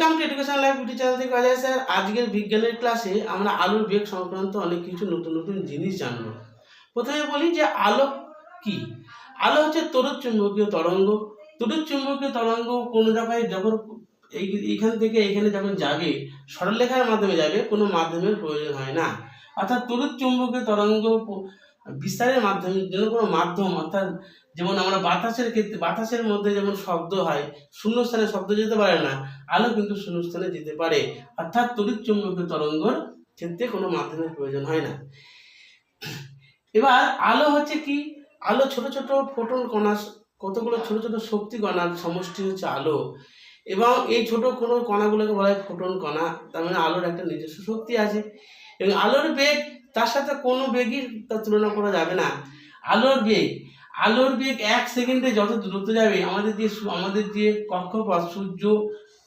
Welcome to education live YouTube channel থেকে Ajay sir আজকের বিজ্ঞানের ক্লাসে আমরা আলোর বেগ সংক্রান্ত অনেক কিছু নতুন নতুন জিনিস জানব। প্রথমে বলি যে আলো কি? আলো হচ্ছে তড়িৎ চুম্বকীয় তরঙ্গ। তড়িৎ চুম্বকীয় তরঙ্গ কোনো জায়গায় যখন এই এইখান থেকে এখানে যখন যাবে সরলরেখার মাধ্যমে যাবে কোনো মাধ্যমের প্রয়োজন হয় না। অর্থাৎ তড়িৎ চুম্বকীয় তরঙ্গ বিস্তারের মাধ্যমে যেন কোনো মাধ্যম, অর্থাৎ যেমন আমরা বাতাসের ক্ষেত্রে, বাতাসের মধ্যে যেমন শব্দ হয়, শূন্যস্থানে শব্দ যেতে পারে না, আলো কিন্তু শূন্যস্থানে যেতে পারে। অর্থাৎ তড়িৎ চুম্বকীয় তরঙ্গর ক্ষেত্রে কোনো মাধ্যমের প্রয়োজন হয় না। এবার আলো হচ্ছে কি? আলো ছোট ছোট ফোটন কণা, কতগুলো ছোট ছোট শক্তি কণার সমষ্টি হচ্ছে আলো। এবং এই ছোট কোনো কণাগুলোকে বলা হয় ফোটন কণা, তার মানে আলোর একটা নিজস্ব শক্তি আছে। এবং আলোর বেগ তার সাথে কোনো বেগই তার তুলনা করা যাবে না। আলোর বেগ। আলোর বেগ এক সেকেন্ডে যত দূরত্ব যাবে, আমাদের যে আমাদের যে কক্ষপথ, সূর্য,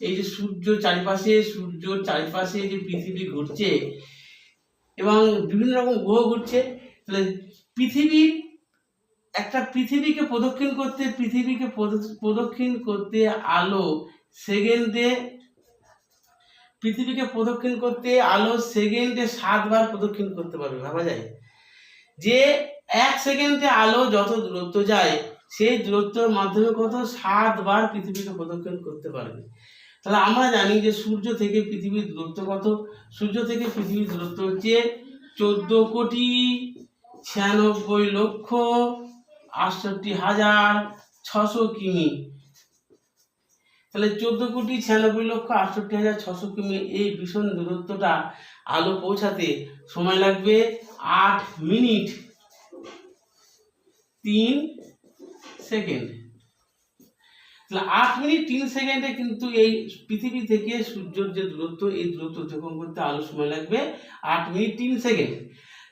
এই যে সূর্য চারিপাশে সূর্য চারিপাশে যে পৃথিবী ঘুরছে এবং বিভিন্ন রকম গ্রহ ঘুরছে, তাহলে পৃথিবীর একটা পৃথিবীকে প্রদক্ষিণ করতে, পৃথিবীকে প্রদক্ষিণ করতে আলো সেকেন্ডে পৃথিবীকে প্রদক্ষিণ করতে, আলো সেকেন্ডে সাতবার প্রদক্ষিণ করতে পারবে, ভাবা যায়? যে এক সেকেন্ডে আলো যত দূরত্ব যায়, সেই দূরত্বের মাধ্যমে কত সাতবার পৃথিবীকে প্রদক্ষিণ করতে পারবে। তাহলে আমরা জানি যে সূর্য থেকে পৃথিবীর দূরত্ব কত? সূর্য থেকে পৃথিবীর দূরত্ব হচ্ছে চোদ্দ কোটি ছিয়ানব্বই লক্ষ আটষট্টি হাজার ছশো কিমি। তাহলে চোদ্দ কোটি ছিয়ানব্বই লক্ষ আটষট্টি হাজার ছশো কিমি এই ভীষণ দূরত্বটা আলো পৌঁছাতে সময় লাগবে আট মিনিট তিন সেকেন্ড। তাহলে আট মিনিট তিন সেকেন্ডে কিন্তু এই পৃথিবী থেকে সূর্যের যে দূরত্ব, এই দূরত্ব অতিক্রম করতে আলো সময় লাগবে আট মিনিট তিন সেকেন্ড।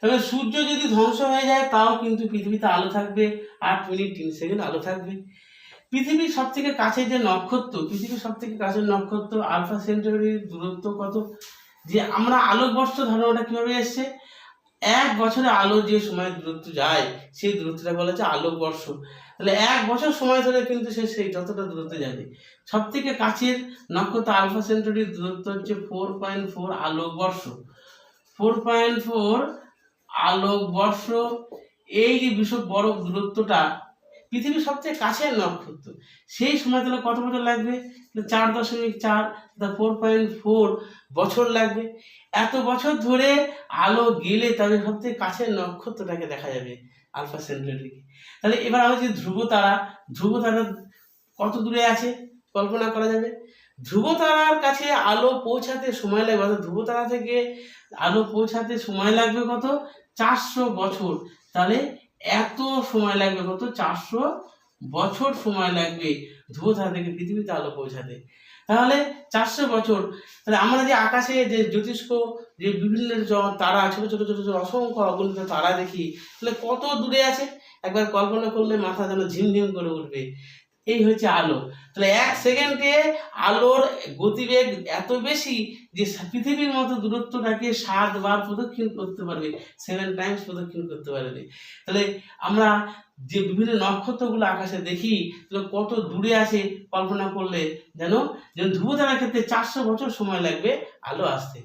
তবে সূর্য যদি ধ্বংস হয়ে যায়, তাও কিন্তু পৃথিবীতে আলো থাকবে, আট মিনিট তিন সেকেন্ড আলো থাকবে। পৃথিবীর সব থেকে কাছে যে নক্ষত্র, পৃথিবীর সব থেকে কাছের নক্ষত্র, আলফা সেন্টারির দূরত্ব কত? যে আমরা আলোকবর্ষ ধারণাটা কীভাবে এসছে? এক বছরে আলো যে সময় দূরত্ব যায়, সেই দূরত্বটা বলা হচ্ছে আলোকবর্ষ। তাহলে এক বছর সময় ধরে কিন্তু সে সেই যতটা দূরত্ব যাবে। সব থেকে কাছের নক্ষত্র, আলফা সেন্টারির দূরত্ব হচ্ছে ফোর পয়েন্ট ফোর আলোকবর্ষ। ফোর পয়েন্ট ফোর আলোকবর্ষ, এই যে বিশ্ব বড় দূরত্বটা পৃথিবীর সবচেয়ে কাছের নক্ষত্র। সেই সময় তাহলে কত বছর লাগবে? চার দশমিক চার ফোর পয়েন্ট ফোর বছর লাগবে। এত বছর ধরে আলো গেলে তবে সবচেয়ে কাছের নক্ষত্রটাকে দেখা যাবে, আলফা সেন্টারিকে তাহলে এবার আমরা যে ধ্রুব তারা ধ্রুব তারা কত দূরে আছে? কল্পনা করা যাবে। ধ্রুব তারার কাছে আলো পৌঁছাতে সময় লাগবে, অর্থাৎ ধ্রুব তারা থেকে আলো পৌঁছাতে সময় লাগবে কত? চারশো বছর। তাহলে এত সময় লাগবে কত? চারশো বছর সময় লাগবে ধোঁধা থেকে পৃথিবীতে আলো পৌঁছাতে। তাহলে চারশো বছর, তাহলে আমরা যে আকাশে যে জ্যোতিষ্ক, যে বিভিন্ন তারা, ছোট, ছোটো ছোটো ছোটো, অসংখ্য অগণিত তারা দেখি, তাহলে কত দূরে আছে? একবার কল্পনা করলে মাথা যেন ঝিমঝিম করে উঠবে। এই হচ্ছে আলো। তাহলে এক সেকেন্ডে আলোর গতিবেগ এত বেশি যে পৃথিবীর মতো দূরত্বটাকে সাতবার প্রদক্ষিণ করতে পারবে, সেভেন টাইমস প্রদক্ষিণ করতে পারবে। তাহলে আমরা যে বিভিন্ন নক্ষত্রগুলো আকাশে দেখি, তাহলে কত দূরে আছে কল্পনা করলে যেন যেন ধ্রুবতারার ক্ষেত্রে চারশো বছর সময় লাগবে আলো আসতে।